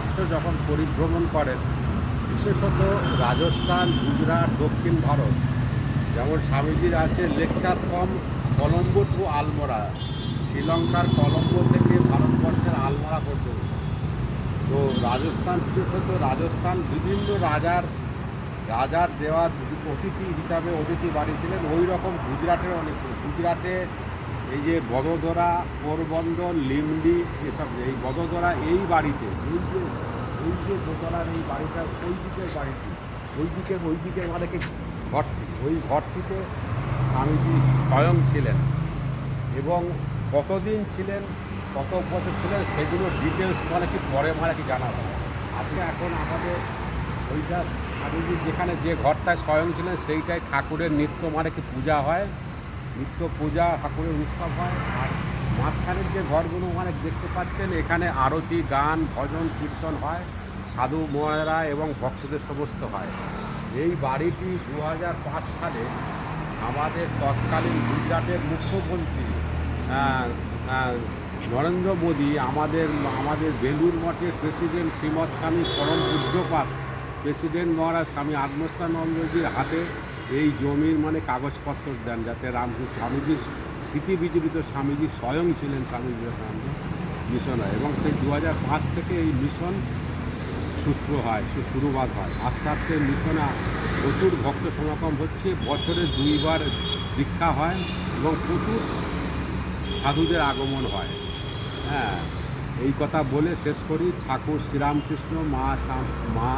ভারতবর্ষ যখন পরিভ্রমণ করেন, বিশেষত রাজস্থান, গুজরাট, দক্ষিণ ভারত, যেমন স্বামীজির আছে lecture from Colombo to Almora, শ্রীলঙ্কার কলম্বো থেকে ভারতবর্ষের আলমোড়া পর্যন্ত। তো রাজস্থান, বিশেষত রাজস্থান বিভিন্ন রাজার রাজার দেওয়া অতিথি হিসাবে অতিথি বাড়ি ছিলেন। ওই রকম গুজরাটের অনেক, গুজরাটে এই যে বদোদরা, পোরবন্দর, লিমডি, এসব যে, এই বদোদরা এই বাড়িতে, এই যে এই যে দোতলার এই বাড়িটা, ওই দিকের বাড়িটি, ওই দিকে ওই দিকে মানে কি ঘরটি, ওই ঘরটিতে স্বামীজি স্বয়ং ছিলেন এবং কতদিন ছিলেন, কত বছর ছিলেন, সেগুলো ডিটেলস মানে কি পরে মানে কি জানা যায় আপনি এখন আমাদের ওইটা স্বামীজি যেখানে যে ঘরটায় স্বয়ং ছিলেন, সেইটাই ঠাকুরের নিত্য মানে কি পূজা হয়। নিত্য পূজা, ঠাকুরের উৎসব হয়। আর মাঝখানের যে ঘরগুলো মানে দেখতে পাচ্ছেন, এখানে আরতি, গান, ভজন, কীর্তন হয়। সাধু মহারা এবং ভক্তদের সমস্ত হয়। এই বাড়িটি দু হাজার পাঁচ সালে আমাদের তৎকালীন গুজরাটের মুখ্যমন্ত্রী নরেন্দ্র মোদী, আমাদের আমাদের বেলুর মঠের প্রেসিডেন্ট শ্রীমৎ স্বামী পরম পূজ্যপাত প্রেসিডেন্ট মহারাজ স্বামী আত্মস্থানন্দজির হাতে এই জমির মানে কাগজপত্র দেন যাতে রামকৃষ্ণ স্বামীজির স্মৃতি বিজড়িত স্বামীজি স্বয়ং ছিলেন স্বামী বিবেকানন্দ মিশন হয় এবং সেই দু থেকে এই মিশন সূত্র হয় শুরুবাত হয়। আস্তে আস্তে মিশনে প্রচুর ভক্ত সমাগম হচ্ছে, বছরে দুইবার দীক্ষা হয় এবং প্রচুর সাধুদের আগমন হয়। হ্যাঁ এই কথা বলে শেষ করি। ঠাকুর শ্রীরামকৃষ্ণ, মা মা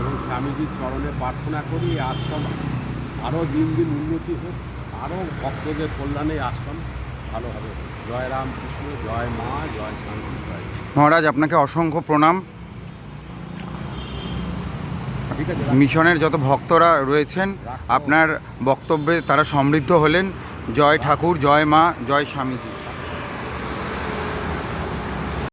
এবং স্বামীজির চরণে প্রার্থনা করি আশ্রম আরও দিন দিন উন্নতি হোক আরও ভক্তদের কল্যাণে আশ্রম ভালো হবে। জয় রামকৃষ্ণ জয় মা জয় শান্তি জয় মহারাজ আপনাকে অসংখ্য প্রণাম। মিশনের যত ভক্তরা রয়েছেন আপনার বক্তব্যে তারা সমৃদ্ধ হলেন। জয় ঠাকুর জয় মা জয় স্বামীজি।